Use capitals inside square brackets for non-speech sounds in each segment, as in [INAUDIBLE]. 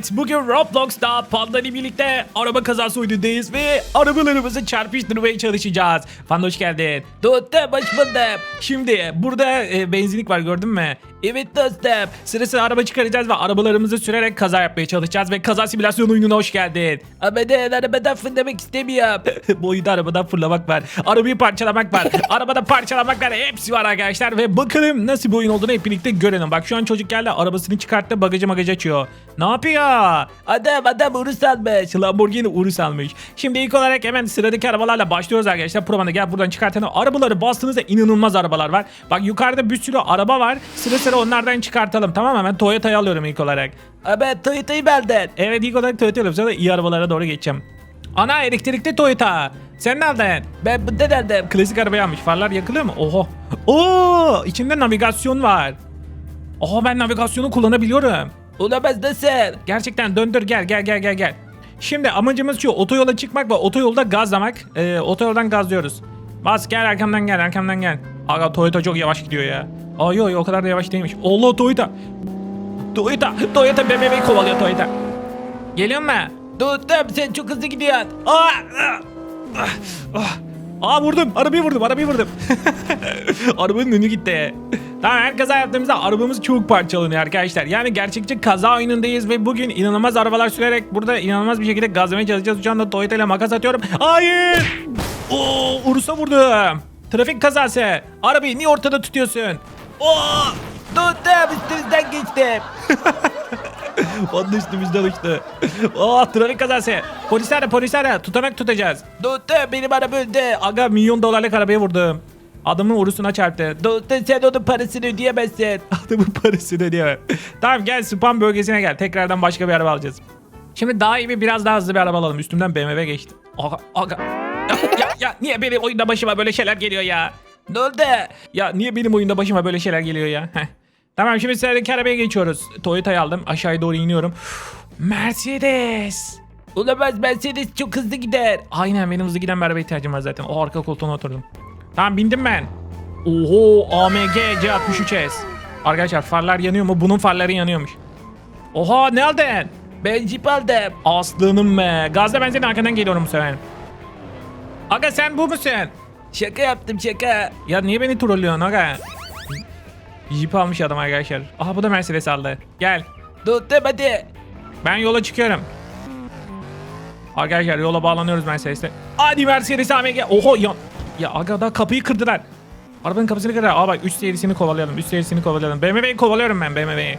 Evet bugün Roblox'ta Panda birlikte araba kazası oyunundayız ve arabalarımızı çarpıştırmaya çalışacağız. Panda hoş geldin. Dostum hoş buldum. Şimdi burada e, benzinlik var gördün mü? Evet dostum. Sıra sıra araba çıkaracağız ve arabalarımızı sürerek kaza yapmaya çalışacağız ve kaza simülasyon oyununa hoş geldin. Ama de arabadan fırlamak istemiyorum. [LAUGHS] Bu oyunda arabadan fırlamak var. Arabayı parçalamak var. [LAUGHS] Arabada parçalamak var. Hepsi var arkadaşlar ve bakalım nasıl bir oyun olduğunu hep birlikte görelim. Bak şu an çocuk geldi arabasını çıkarttı bagajı magajı açıyor. Ne yapıyor? Adam adam Urus almış. Lamborghini Urus almış. Şimdi ilk olarak hemen sıradaki arabalarla başlıyoruz arkadaşlar. Probanda gel buradan çıkartalım. Arabaları bastığınızda inanılmaz arabalar var. Bak yukarıda bir sürü araba var. Sıra sıra onlardan çıkartalım tamam? Hemen Toyota'yı alıyorum ilk olarak. Ben Toyota'yı benden. Evet ilk olarak Toyota'yı alıyorum. Sonra iyi arabalara doğru geçeceğim. Ana elektrikli Toyota. Sen ne aldın? Ben bundan aldım. Klasik arabayı almış. Farlar yakılıyor mu? Oho. Oo, içinde navigasyon var. Oha ben navigasyonu kullanabiliyorum. Olamaz nasıl? Gerçekten döndür gel gel gel gel gel. Şimdi amacımız şu otoyola çıkmak ve otoyolda gazlamak. Ee, otoyoldan gazlıyoruz. Bas gel arkamdan gel arkamdan gel. Aga Toyota çok yavaş gidiyor ya. Aa yok yok, o kadar da yavaş değilmiş. Allah Toyota. Toyota. Toyota BMW kovalıyor Toyota. Geliyor mu? Dostum sen çok hızlı gidiyorsun. Aa, ah, ah. Aa vurdum. Arabayı vurdum. Arabayı vurdum. [LAUGHS] Arabanın önü gitti. Tamam her kaza yaptığımızda arabamız çok parçalanıyor arkadaşlar. Yani gerçekçi kaza oyunundayız ve bugün inanılmaz arabalar sürerek burada inanılmaz bir şekilde gazlamaya çalışacağız. Şu anda Toyota ile makas atıyorum. Hayır! Oo, Urus'a vurdum. Trafik kazası. Arabayı niye ortada tutuyorsun? Oo! Tuttum üstümüzden geçtim. [LAUGHS] Onun üstümüzden uçtu. Oh trafik kazası. Polisler polisler tutanak tutacağız. Tuttu benim araba öldü. Aga milyon dolarlık arabaya vurdum. Adamın urusuna çarptı. Tuttu sen onun parasını ödeyemezsin. [LAUGHS] Adamın parasını ödeyemem. tamam gel spam bölgesine gel. Tekrardan başka bir araba alacağız. Şimdi daha iyi bir biraz daha hızlı bir araba alalım. Üstümden BMW geçti. Aga aga. Ya, ya niye benim oyunda başıma böyle şeyler geliyor ya? Ne oldu? Ya niye benim oyunda başıma böyle şeyler geliyor ya? Heh. Tamam şimdi sıradaki arabaya geçiyoruz. Toyota'yı aldım. Aşağıya doğru iniyorum. Mercedes. Olamaz Mercedes çok hızlı gider. Aynen benim hızlı giden bir arabaya ihtiyacım var zaten. O arka koltuğuna oturdum. Tamam bindim ben. Oho AMG C63S. Arkadaşlar farlar yanıyor mu? Bunun farları yanıyormuş. Oha ne aldın? Ben Jeep aldım. Aslanım be. Gazda ben senin arkandan geliyorum bu sefer. Aga sen bu musun? Şaka yaptım şaka. Ya niye beni trollüyorsun aga? Jeep almış adam arkadaşlar. Aha bu da Mercedes aldı. Gel. Tuttum hadi. Ben yola çıkıyorum. Arkadaşlar yola bağlanıyoruz Mercedes'te. Hadi Mercedes AMG. Oho ya. Ya aga da kapıyı kırdılar. Arabanın kapısını kırdılar. Aa bak 3 serisini kovalayalım. 3 serisini kovalayalım. BMW'yi kovalıyorum ben BMW'yi.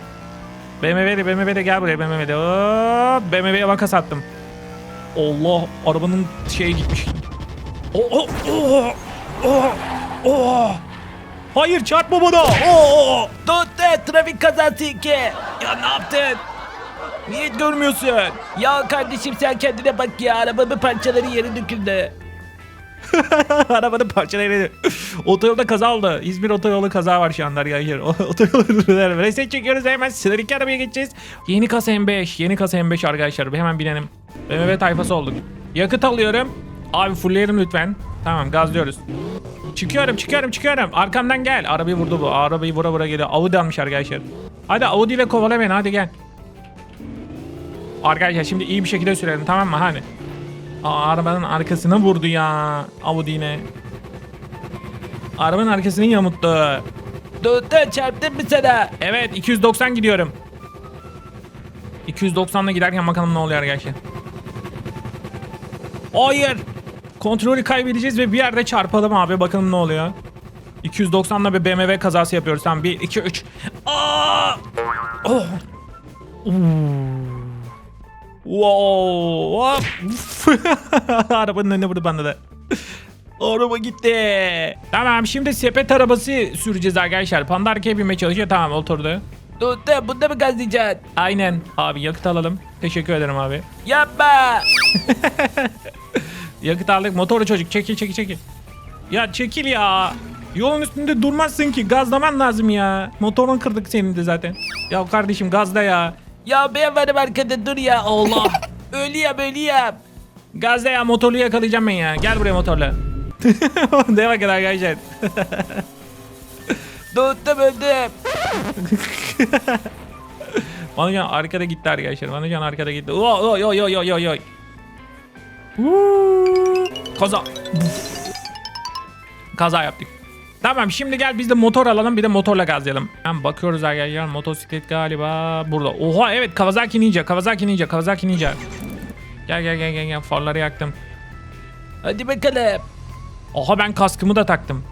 BMW'de BMW'de gel buraya BMW'de. Hop BMW'ye makas attım. Allah arabanın şeyi gitmiş. Oh oh oh oh oh. Hayır çarpma bana. Oo! Tuttu trafik kazası iki. Ya ne yaptın? Niye görmüyorsun? Ya kardeşim sen kendine bak ya arabamın parçaları yere döküldü. [LAUGHS] Arabanın parçaları yere Otoyolda kaza oldu. İzmir otoyolu kaza var şu anda arkadaşlar. Otoyolu reset çekiyoruz hemen sıradaki arabaya geçeceğiz. Yeni kasa M5. Yeni kasa M5 arkadaşlar. Hemen binelim. BMW tayfası olduk. Yakıt alıyorum. Abi fullleyelim lütfen. Tamam gazlıyoruz. Çıkıyorum çıkıyorum çıkıyorum. Arkamdan gel. Arabayı vurdu bu. Arabayı vura vura geliyor. Audi almış arkadaşlar. Hadi Audi ile kovala beni hadi gel. Arkadaşlar şimdi iyi bir şekilde sürelim tamam mı? Hani. Aa, arabanın arkasına vurdu ya. Audi yine. Arabanın arkasını yamuttu. Tuttu çarptın mı sana? Evet 290 gidiyorum. 290'la giderken bakalım ne oluyor arkadaşlar. Hayır. Kontrolü kaybedeceğiz ve bir yerde çarpalım abi. Bakalım ne oluyor. 290'la bir BMW kazası yapıyoruz. Tamam 1, 2, 3. Aa! Oh! Uuu. Wow! Hop! [LAUGHS] Arabanın önüne vurdu bana da. Araba gitti. Tamam şimdi sepet arabası süreceğiz arkadaşlar. Panda arkaya binmeye çalışıyor. Tamam oturdu. Tuttu. Bunda mı gazlayacaksın? Aynen. Abi yakıt alalım. Teşekkür ederim abi. Yapma. [LAUGHS] yakıt aldık. Motoru çocuk. Çekil çekil çekil. Ya çekil ya. Yolun üstünde durmazsın ki. Gazlaman lazım ya. Motorunu kırdık senin de zaten. Ya kardeşim gazla ya. Ya ben varım arkada dur ya. Allah. ölüyem ölüyem. Gazla ya motorlu yakalayacağım ben ya. Gel buraya motorla. [LAUGHS] ne bakın arkadaşlar. [LAUGHS] Tuttum öldüm. [LAUGHS] Vanucan arkada gitti arkadaşlar. Vanucan arkada gitti. Oy oy oy oy oy. Woo! Kaza. Kaza yaptık. Tamam şimdi gel biz de motor alalım bir de motorla gazlayalım. Hem bakıyoruz arkadaşlar motosiklet galiba burada. Oha evet Kawasaki Ninja Kawasaki Ninja Kawasaki Ninja. Gel gel gel gel gel farları yaktım. Hadi bakalım. Oha ben kaskımı da taktım.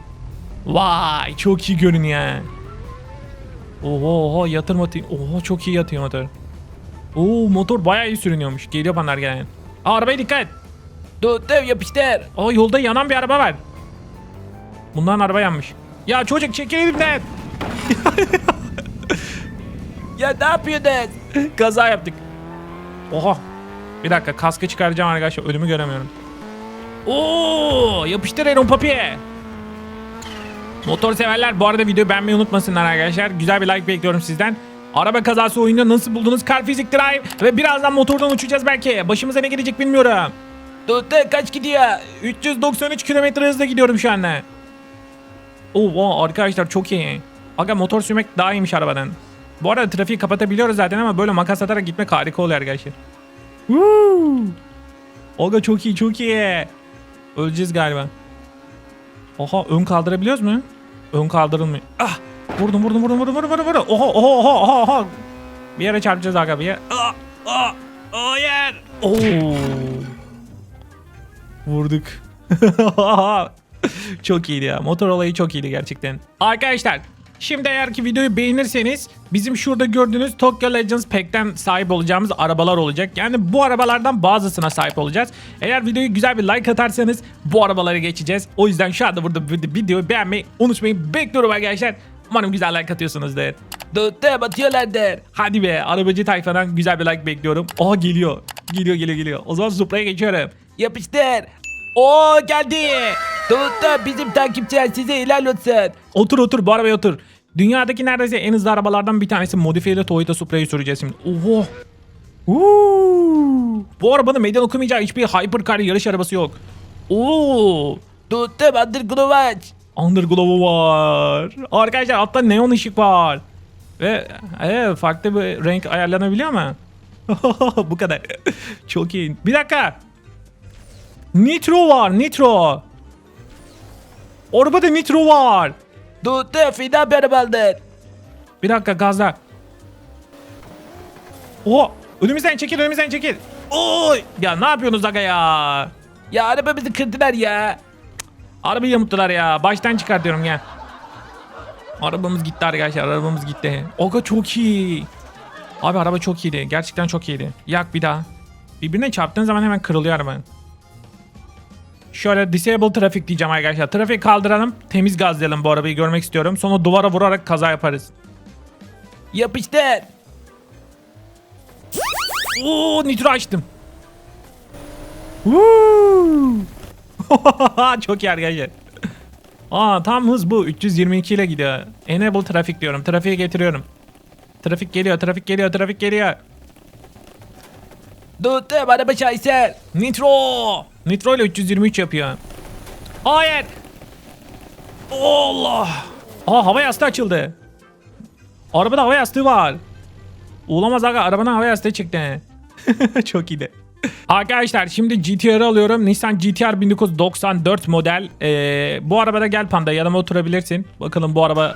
Vay çok iyi görünüyor. Oha oha yatır motor. Oha çok iyi yatıyor motor. Oo motor bayağı iyi sürünüyormuş. Geliyor bana gelen. Arabaya dikkat. Dur dev yapıştır. Aa yolda yanan bir araba var. Bunların araba yanmış. Ya çocuk çekil elimden. [LAUGHS] ya ne yapıyorsun? Kaza yaptık. Oha. Bir dakika kaskı çıkaracağım arkadaşlar. Ölümü göremiyorum. Oo, yapıştır Eron Papi'ye. Motor severler bu arada videoyu beğenmeyi unutmasınlar arkadaşlar. Güzel bir like bekliyorum sizden. Araba kazası oyunu nasıl buldunuz? Car Physics Drive ve birazdan motordan uçacağız belki. Başımıza ne gelecek bilmiyorum. Tuttu kaç gidiyor? 393 km hızla gidiyorum şu anda. Oo arkadaşlar çok iyi. Aga motor sürmek daha iyiymiş arabadan. Bu arada trafiği kapatabiliyoruz zaten ama böyle makas atarak gitmek harika oluyor arkadaşlar. Woo! Aga çok iyi çok iyi. Öleceğiz galiba. Oha ön kaldırabiliyoruz mu? Ön kaldırılmıyor. Ah! Vurdum vurdum vurdum vurdum vurdum vurdum. Oha oha oha oha oha. Bir yere çarpacağız aga bir yere. Ah! Ah! Hayır! Oo! Vurduk. [LAUGHS] [LAUGHS] çok iyiydi ya. Motor olayı çok iyiydi gerçekten. Arkadaşlar Şimdi eğer ki videoyu beğenirseniz bizim şurada gördüğünüz Tokyo Legends Pack'ten sahip olacağımız arabalar olacak. Yani bu arabalardan bazısına sahip olacağız. Eğer videoyu güzel bir like atarsanız bu arabaları geçeceğiz. O yüzden şu anda burada vid- videoyu beğenmeyi unutmayın. Bekliyorum arkadaşlar. Umarım güzel like atıyorsunuzdur. Dörtte batıyorlardır. Hadi be arabacı tayfadan güzel bir like bekliyorum. Aha geliyor. Geliyor geliyor geliyor. O zaman Supra'ya geçiyorum. Yapıştır. Oo geldi. Dörtte bizim takipçiler size helal olsun. Otur otur bu arabaya otur. Dünyadaki neredeyse en hızlı arabalardan bir tanesi modifiyeli Toyota Supra'yı süreceğiz şimdi. Oho. Uuu. Bu arabanın meydan okumayacağı hiçbir hypercar yarış arabası yok. Oo. Tuttum Underglow aç. Underglow var. Arkadaşlar altta neon ışık var. Ve evet, farklı bir renk ayarlanabiliyor mu? [LAUGHS] Bu kadar. Çok iyi. Bir dakika. Nitro var Nitro. Arabada Nitro var. Tuttu fida bir arabadır. Bir dakika gazla. Oha önümüzden çekil önümüzden çekil. Oy ya ne yapıyorsunuz aga ya? Ya arabamızı kırdılar ya. Arabayı yamuttular ya. Baştan çıkartıyorum ya. Arabamız gitti arkadaşlar arabamız gitti. Oga çok iyi. Abi araba çok iyiydi. Gerçekten çok iyiydi. Yak bir daha. Birbirine çarptığın zaman hemen kırılıyor araba. Şöyle disable trafik diyeceğim arkadaşlar. Trafiği kaldıralım. Temiz gazlayalım bu arabayı görmek istiyorum. Sonra duvara vurarak kaza yaparız. Yapıştır. Oo nitro açtım. [LAUGHS] Çok iyi arkadaşlar. Aa tam hız bu. 322 ile gidiyor. Enable trafik diyorum. Trafiğe getiriyorum. Trafik geliyor, trafik geliyor, trafik geliyor. Tuttum araba şahise. Nitro. Nitro ile 323 yapıyor. Hayır. Allah. Aa hava yastığı açıldı. Arabada hava yastığı var. Olamaz aga arabadan hava yastığı çıktı. [LAUGHS] Çok iyiydi. Arkadaşlar şimdi GTR alıyorum. Nissan GTR 1994 model. Ee, bu arabada gel panda yanıma oturabilirsin. Bakalım bu araba...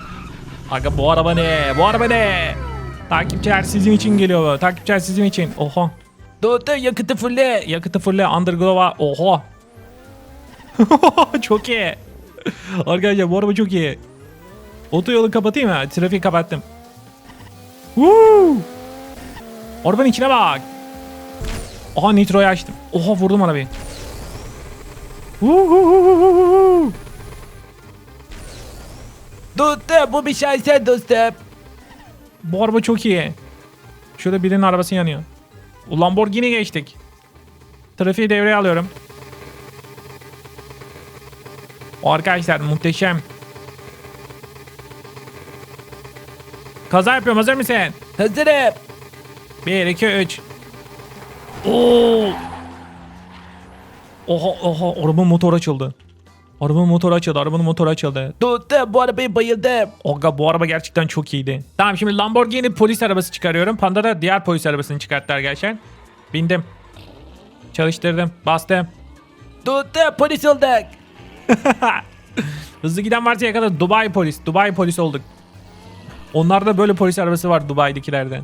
Aga bu araba ne? Bu araba ne? Takipçiler sizin için geliyor. Takipçiler sizin için. Oha. Doğru yakıtı fulle. Yakıtı fulle. Underglow'a. Oha. [LAUGHS] çok iyi. Arkadaşlar bu araba çok iyi. Otoyolu kapatayım mı? Trafiği kapattım. Woo! Arabanın içine bak. Aha nitroyu açtım. Oha vurdum arabayı. Woo! Dostum bu bir şahsen dostum. Bu araba çok iyi. Şurada birinin arabası yanıyor. O Lamborghini geçtik. Trafiği devreye alıyorum. O arkadaşlar muhteşem. Kaza yapıyorum hazır mısın? Hazırım. 1 2 3. Oo. Oha oha araba motor açıldı. Arabanın motoru açıldı. Arabanın motoru açıldı. Tuttum bu arabayı bayıldım. Aga bu araba gerçekten çok iyiydi. Tamam şimdi Lamborghini polis arabası çıkarıyorum. Panda da diğer polis arabasını çıkarttı arkadaşlar. Bindim. Çalıştırdım. Bastım. Tuttum polis olduk. [LAUGHS] Hızlı giden varsa yakaladı. Dubai polis. Dubai polis olduk. Onlarda böyle polis arabası var Dubai'dekilerde.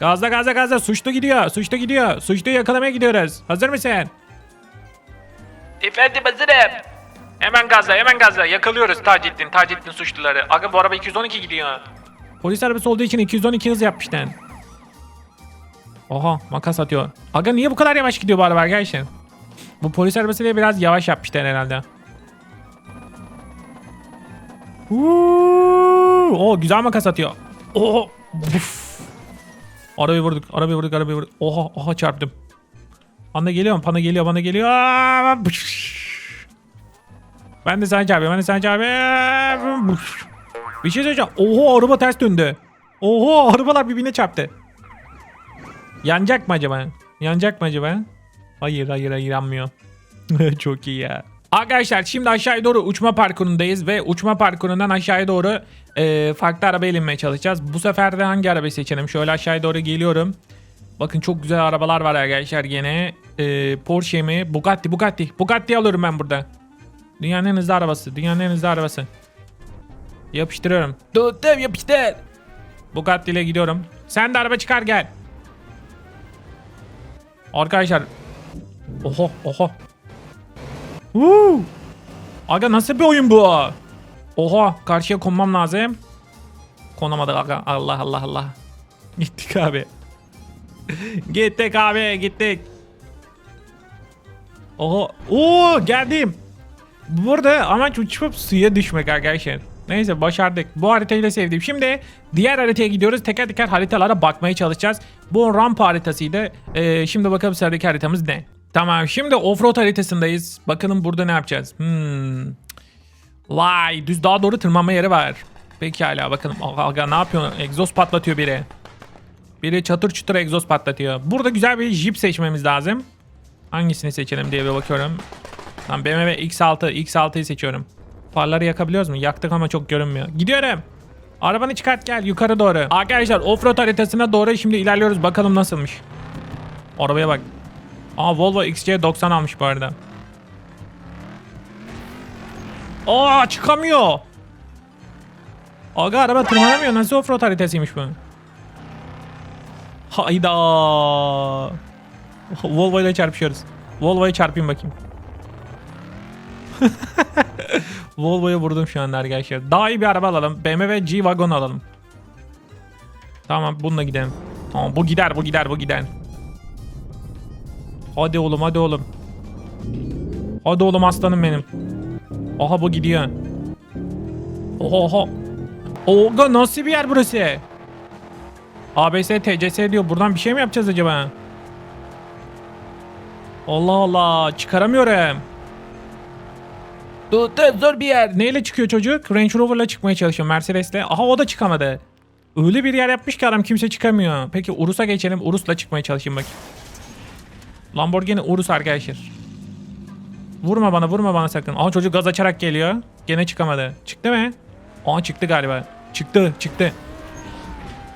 Gazla gazla gazla. Suçlu gidiyor. Suçlu gidiyor. Suçluyu yakalamaya gidiyoruz. Hazır mısın? Efendim hazırım. Hemen gazla hemen gazla. Yakalıyoruz Taceddin. Taceddin suçluları. Aga bu araba 212 gidiyor. Polis arabası olduğu için 212 hız yapmışlar. Oha makas atıyor. Aga niye bu kadar yavaş gidiyor bu araba arkadaşlar? Bu polis arabasıyla biraz yavaş yapmışlar herhalde. Uuu, o güzel makas atıyor. Oha. Buf. Arabayı vurduk, arabayı vurduk, arabayı vurduk. Oha, oha çarptım. Panda geliyor mu? Panda geliyor, panda geliyor. Aa. Ben de sana çarpıyorum, ben de çarpıyorum. Buş. Bir şey söyleyeceğim. Oha araba ters döndü. Oha arabalar birbirine çarptı. Yanacak mı acaba? Yanacak mı acaba? Hayır hayır hayır yanmıyor. [LAUGHS] Çok iyi ya. Arkadaşlar şimdi aşağıya doğru uçma parkurundayız ve uçma parkurundan aşağıya doğru e, farklı araba inmeye çalışacağız. Bu sefer de hangi arabayı seçelim? Şöyle aşağıya doğru geliyorum. Bakın çok güzel arabalar var arkadaşlar gene. E, Porsche mi? Bugatti, Bugatti. Bugatti alıyorum ben burada. Dünyanın en hızlı arabası. Dünyanın en hızlı arabası. Yapıştırıyorum. Tuttum yapıştır. Bugatti ile gidiyorum. Sen de araba çıkar gel. Arkadaşlar. Oho oho. Woo! Aga nasıl bir oyun bu? Oha karşıya konmam lazım. Konamadık aga. Allah Allah Allah. [LAUGHS] [LAUGHS] Gittik abi. gittik abi gittik. Oha. Oo geldim. Burada amaç uçup suya düşmek arkadaşlar. Neyse başardık. Bu haritayı da sevdim. Şimdi diğer haritaya gidiyoruz. Teker teker haritalara bakmaya çalışacağız. Bu rampa haritasıydı. Ee, şimdi bakalım sıradaki haritamız ne? Tamam şimdi offroad haritasındayız. Bakalım burada ne yapacağız? Hmm. Vay düz daha doğru tırmanma yeri var. Pekala bakalım. Aga ne yapıyor? Egzoz patlatıyor biri. Biri çatır çutur egzoz patlatıyor. Burada güzel bir jip seçmemiz lazım. Hangisini seçelim diye bir bakıyorum. Tamam BMW X6. X6'yı seçiyorum. Farları yakabiliyoruz mu? Yaktık ama çok görünmüyor. Gidiyorum. Arabanı çıkart gel yukarı doğru. Arkadaşlar offroad haritasına doğru şimdi ilerliyoruz. Bakalım nasılmış. Arabaya bak. Aa Volvo XC90 almış bu arada. Aa çıkamıyor. Aga araba tırmanamıyor. Nasıl offroad haritasıymış bu? Hayda. Volvo ile çarpışıyoruz. Volvo'ya çarpayım bakayım. [LAUGHS] Volvo'ya vurdum şu anda arkadaşlar. Daha iyi bir araba alalım. BMW G-Wagon alalım. Tamam bununla gidelim. Tamam bu gider bu gider bu gider. Hadi oğlum hadi oğlum. Hadi oğlum aslanım benim. Aha bu gidiyor. Oha. Oga nasıl bir yer burası? ABS TCS diyor. Buradan bir şey mi yapacağız acaba? Allah Allah çıkaramıyorum. Tuttu zor bir yer. Neyle çıkıyor çocuk? Range Rover'la çıkmaya çalışıyor Mercedes'le. Aha o da çıkamadı. Öyle bir yer yapmış ki adam kimse çıkamıyor. Peki Urus'a geçelim. Urus'la çıkmaya çalışayım bakayım. Lamborghini Urus arkadaşlar. Vurma bana vurma bana sakın. Aha çocuk gaz açarak geliyor. Gene çıkamadı. Çıktı mı? Aa çıktı galiba. Çıktı çıktı.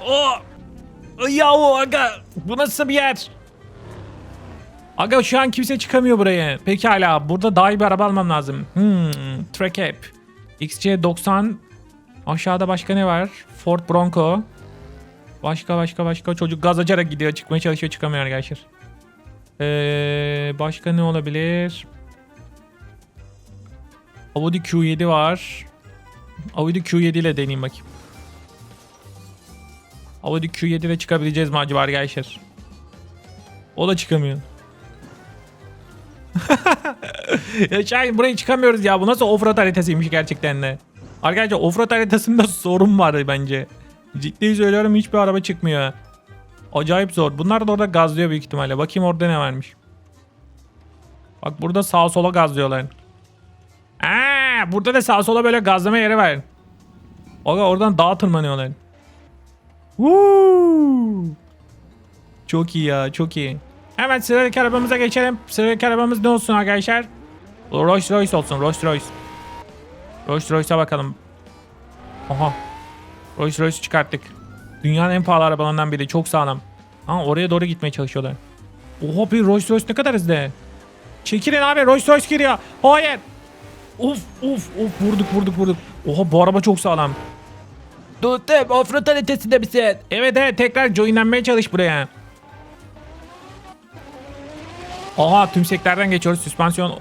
Oh! Yahu aga bu nasıl bir yer? Aga şu an kimse çıkamıyor buraya. Pekala burada daha iyi bir araba almam lazım. Hmm, Track App. XC90. Aşağıda başka ne var? Ford Bronco. Başka başka başka çocuk gaz açarak gidiyor. Çıkmaya çalışıyor çıkamıyor arkadaşlar. Ee, başka ne olabilir? Audi Q7 var. Audi Q7 ile deneyeyim bakayım. Audi Q7 ile çıkabileceğiz mi acaba arkadaşlar? O da çıkamıyor. [LAUGHS] ya Şahin buraya çıkamıyoruz ya. Bu nasıl offroad haritasıymış gerçekten de. Arkadaşlar offroad haritasında [LAUGHS] sorun var bence. Ciddi söylüyorum hiçbir araba çıkmıyor. Acayip zor. Bunlar da orada gazlıyor büyük ihtimalle. Bakayım orada ne varmış. Bak burada sağa sola gazlıyorlar. Aa, burada da sağa sola böyle gazlama yeri var. Aga oradan dağa tırmanıyorlar. Woo! Çok iyi ya çok iyi. Hemen sıradaki arabamıza geçelim. Sıradaki arabamız ne olsun arkadaşlar? Rolls Royce olsun Rolls Royce. Rolls Royce'a bakalım. Aha. Rolls Royce çıkarttık. Dünyanın en pahalı arabalarından biri. Çok sağlam. Ha oraya doğru gitmeye çalışıyorlar. Oha bir Rolls Royce ne kadar hızlı. Çekilin abi Rolls Royce geliyor. Hayır. Uf uf uf vurduk vurduk vurduk. Oha bu araba çok sağlam. Dostum offroad haritesinde misin? Evet evet tekrar joinlenmeye çalış buraya. Oha tümseklerden geçiyoruz süspansiyon.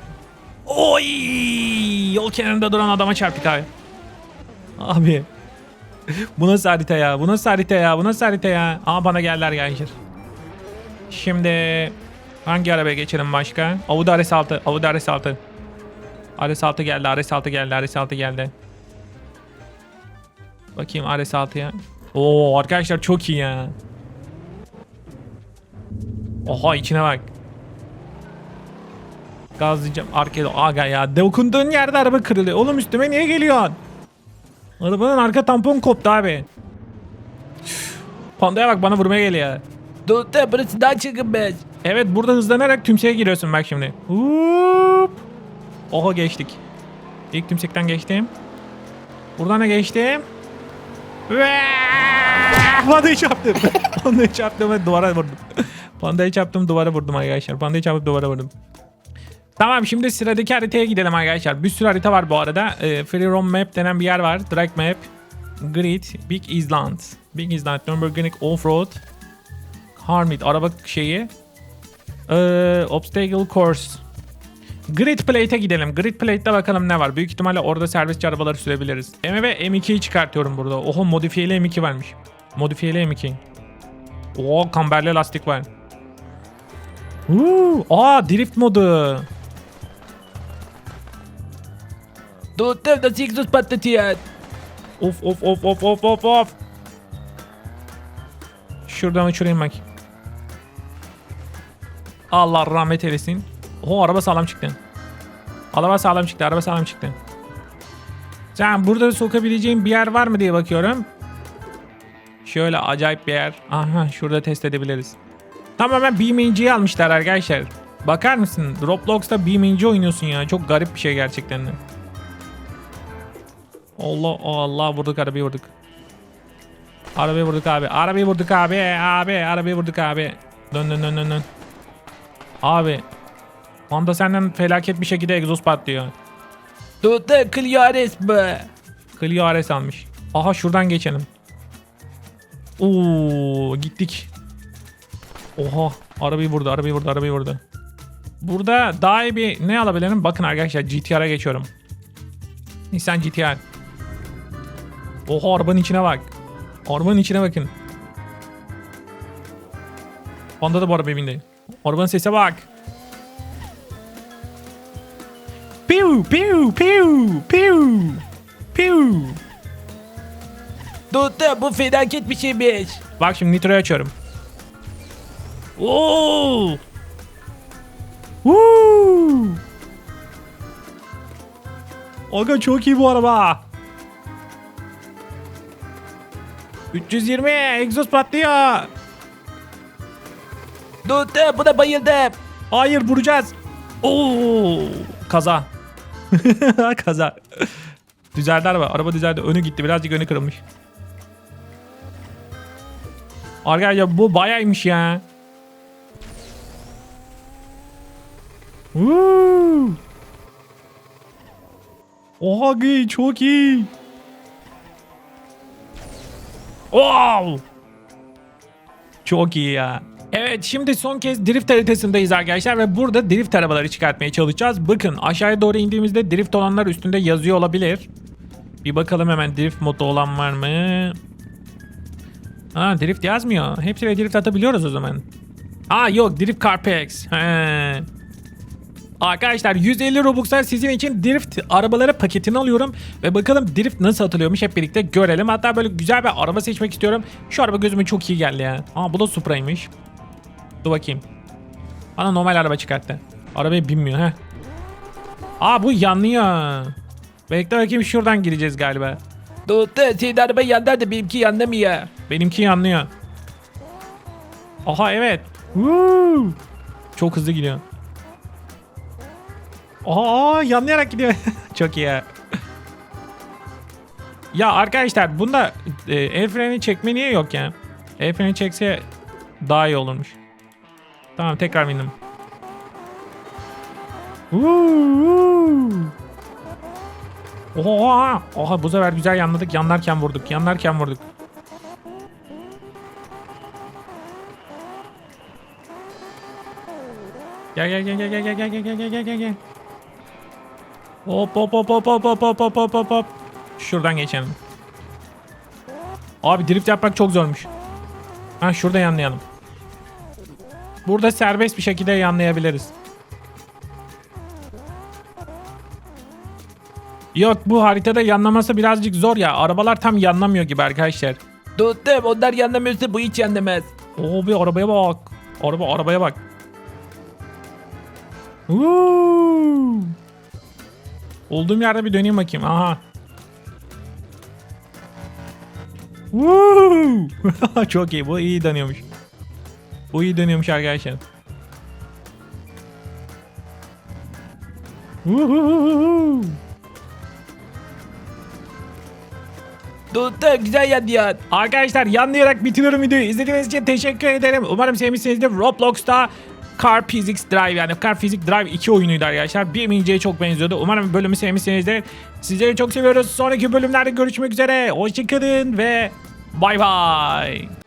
Oy! Yol kenarında duran adama çarptık abi. Abi. [LAUGHS] bu nasıl harita ya? Bu nasıl harita ya? Bu nasıl harita ya? Aa bana geldiler gençler. Şimdi hangi arabaya geçelim başka? Audi RS6. Audi RS6. RS6 geldi. RS6 geldi. RS6 geldi. Bakayım RS6'ya. Oo arkadaşlar çok iyi ya. Oha içine bak. Gazlayacağım arkada. Aga ya dokunduğun yerde araba kırılıyor. Oğlum üstüme niye geliyorsun? Arabanın arka tampon koptu abi. Üf, Pandaya bak bana vurmaya geliyor. Dostum burası daha çılgınmış. Evet burada hızlanarak tümseye giriyorsun bak şimdi. Hup. Oha geçtik. İlk tümsekten geçtim. Buradan da geçtim. Ve [LAUGHS] Pandayı çarptım. [LAUGHS] Pandayı çarptım ve duvara vurdum. [LAUGHS] Pandayı çarptım duvara vurdum arkadaşlar. Pandayı çarpıp duvara vurdum. Tamam şimdi sıradaki haritaya gidelim arkadaşlar. Bir sürü harita var bu arada. Ee, Free Roam Map denen bir yer var. Drag Map. Grid. Big Island. Big Island. Nürburgring Offroad. Harmit. Araba şeyi. Ee, obstacle Course. Grid Plate'e gidelim. Grid Plate'de bakalım ne var. Büyük ihtimalle orada servisçi arabaları sürebiliriz. BMW M2'yi çıkartıyorum burada. Oho modifiyeli M2 varmış. Modifiyeli M2. Oo kamberli lastik var. Uuu, aa drift modu. Dostum nasıl egzoz patlatıyor? Of of of of of of of. Şuradan uçurayım bak. Allah rahmet eylesin. O araba sağlam çıktı. Araba sağlam çıktı, araba sağlam çıktı. Sen burada sokabileceğim bir yer var mı diye bakıyorum. Şöyle acayip bir yer. Aha şurada test edebiliriz. Tamamen BeamNG'yi almışlar arkadaşlar. Bakar mısın? Roblox'ta BeamNG oynuyorsun ya. Çok garip bir şey gerçekten de. Allah Allah vurduk arabayı vurduk. Arabayı vurduk abi. Arabayı vurduk abi. Abi arabayı vurduk abi. Dön dön dön dön dön. Abi. Honda senden felaket bir şekilde egzoz patlıyor. Dostum Clio RS bu. Clio RS almış. Aha şuradan geçelim. Oo gittik. Oha arabayı vurdu arabayı vurdu arabayı vurdu. Burada daha iyi bir ne alabilirim? Bakın arkadaşlar GTR'a geçiyorum. Nissan GTR. Oha arabanın içine bak. Arabanın içine bakın. Honda da bu arabaya bindi. Arabanın sese bak. Piu piu piu piu piu. Dostum bu felaket bir şeymiş. Bak şimdi nitroyu açıyorum. Oo! Woo! Aga çok iyi bu araba. 320 egzoz patlıyor. Dostum buna bayıldım. Hayır vuracağız. Oo! Kaza. [LAUGHS] Kaza. Düzeldi araba. Araba düzeldi. Önü gitti. Birazcık önü kırılmış. Arkadaşlar bu bayaymış ya. Woo! Oha çok iyi. Wow! Çok iyi ya. Evet şimdi son kez drift haritasındayız arkadaşlar ve burada drift arabaları çıkartmaya çalışacağız. Bakın aşağıya doğru indiğimizde drift olanlar üstünde yazıyor olabilir. Bir bakalım hemen drift modu olan var mı? Ha drift yazmıyor. Hepsiyle drift atabiliyoruz o zaman. Aa yok drift Carpex. He. Arkadaşlar 150 Robux'lar sizin için drift arabaları paketini alıyorum. Ve bakalım drift nasıl atılıyormuş hep birlikte görelim. Hatta böyle güzel bir araba seçmek istiyorum. Şu araba gözüme çok iyi geldi ya. Aa bu da Supra'ymış. Dur bakayım. Bana normal araba çıkarttı. Arabaya binmiyor ha. Aa bu yanlıyor. Bekle bakayım şuradan gireceğiz galiba. Dostum senin araba yanlar da benimki yanlamıyor. Benimki yanlıyor. Aha evet. Woo! Çok hızlı gidiyor. Aa yanlayarak gidiyor. [LAUGHS] Çok iyi. ya. Ya arkadaşlar bunda e, el freni çekme niye yok ya? El freni çekse daha iyi olurmuş. Tamam tekrar bindim. Oha! Oha bu sefer güzel yanladık. Yanlarken vurduk. Yanlarken vurduk. Gel gel gel gel gel gel gel gel gel gel gel gel. Hop hop hop hop hop hop hop hop hop hop. Şuradan geçelim. Abi drift yapmak çok zormuş. Ha şurada yanlayalım. Burada serbest bir şekilde yanlayabiliriz. Yok bu haritada yanlaması birazcık zor ya. Arabalar tam yanlamıyor gibi arkadaşlar. Dostum onlar yanlamıyorsa bu hiç yanlamaz. Oo bir arabaya bak. Araba arabaya bak. Uuu. Olduğum yerde bir döneyim bakayım. Aha. Woo! [LAUGHS] Çok iyi. Bu iyi dönüyormuş. Bu iyi dönüyormuş arkadaşlar. Woohoo! Dostum güzel yanıyor. Arkadaşlar yanlayarak bitiriyorum videoyu. İzlediğiniz için teşekkür ederim. Umarım sevmişsinizdir. Roblox'ta Car Physics Drive yani Car Physics Drive 2 oyunuydu arkadaşlar. Miniceye çok benziyordu. Umarım bölümü sevmişsinizdir. Sizleri çok seviyoruz. Sonraki bölümlerde görüşmek üzere. Hoşçakalın ve bay bay.